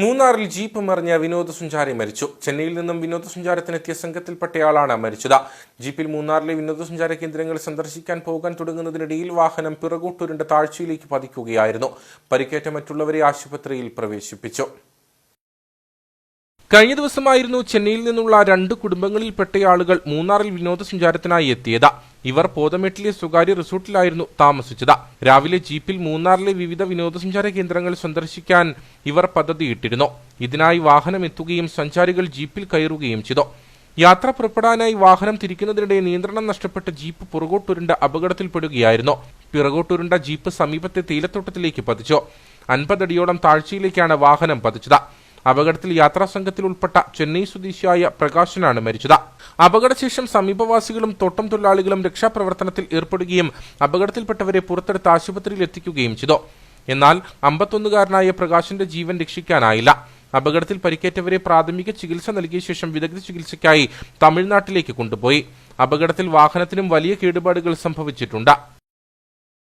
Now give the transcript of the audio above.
മൂന്നാറിൽ ജീപ്പ് മറിഞ്ഞ വിനോദസഞ്ചാരി മരിച്ചു. ചെന്നൈയിൽ നിന്നും വിനോദസഞ്ചാരത്തിനെത്തിയ സംഘത്തിൽപ്പെട്ടയാളാണ് മരിച്ചത്. ജീപ്പിൽ മൂന്നാറിലെ വിനോദസഞ്ചാര കേന്ദ്രങ്ങൾ സന്ദർശിക്കാൻ പോകാൻ തുടങ്ങുന്നതിനിടയിൽ വാഹനം പിറകോട്ടുരുണ്ട താഴ്ചയിലേക്ക് പതിക്കുകയായിരുന്നു. പരിക്കേറ്റ മറ്റുള്ളവരെ ആശുപത്രിയിൽ പ്രവേശിപ്പിച്ചു. കഴിഞ്ഞ ദിവസമായിരുന്നു ചെന്നൈയിൽ നിന്നുള്ള രണ്ട് കുടുംബങ്ങളിൽപ്പെട്ടയാളുകൾ മൂന്നാറിൽ വിനോദസഞ്ചാരത്തിനായി എത്തിയത്. ഇവർ പോതമെട്ടിലെ സ്വകാര്യ റിസോർട്ടിലായിരുന്നു താമസിച്ചത്. രാവിലെ ജീപ്പിൽ മൂന്നാറിലെ വിവിധ വിനോദസഞ്ചാര കേന്ദ്രങ്ങൾ സന്ദർശിക്കാൻ ഇവർ പദ്ധതിയിട്ടിരുന്നു ഇതിനായി വാഹനം എത്തുകയും സഞ്ചാരികൾ ജീപ്പിൽ കയറുകയും ചെയ്തു. യാത്ര പുറപ്പെടാനായി വാഹനം തിരിക്കുന്നതിനിടെ നിയന്ത്രണം നഷ്ടപ്പെട്ട ജീപ്പ് പുറകോട്ടുരുണ്ട അപകടത്തിൽപ്പെടുകയായിരുന്നു. പിറകോട്ടുരുണ്ട ജീപ്പ് സമീപത്തെ തേയിലത്തോട്ടത്തിലേക്ക് പതിച്ചു. അൻപതടിയോളം താഴ്ചയിലേക്കാണ് വാഹനം പതിച്ചത്. അപകടത്തിൽ യാത്രാ സംഘത്തിൽ ഉൾപ്പെട്ട ചെന്നൈ സ്വദേശിയായ പ്രകാശനാണ് മരിച്ചത്. അപകടശേഷം സമീപവാസികളും തോട്ടം തൊഴിലാളികളും രക്ഷാപ്രവർത്തനത്തിൽ ഏർപ്പെടുകയും അപകടത്തിൽപ്പെട്ടവരെ പുറത്തെടുത്ത് ആശുപത്രിയിൽ എത്തിക്കുകയും ചെയ്തു. എന്നാൽ അമ്പത്തൊന്നുകാരനായ പ്രകാശിന്റെ ജീവൻ രക്ഷിക്കാനായില്ല. അപകടത്തിൽ പരിക്കേറ്റവരെ പ്രാഥമിക ചികിത്സ നൽകിയ ശേഷം വിദഗ്ധ ചികിത്സയ്ക്കായി തമിഴ്നാട്ടിലേക്ക് കൊണ്ടുപോയി. അപകടത്തിൽ വാഹനത്തിനും വലിയ കേടുപാടുകൾ സംഭവിച്ചിട്ടുണ്ട്.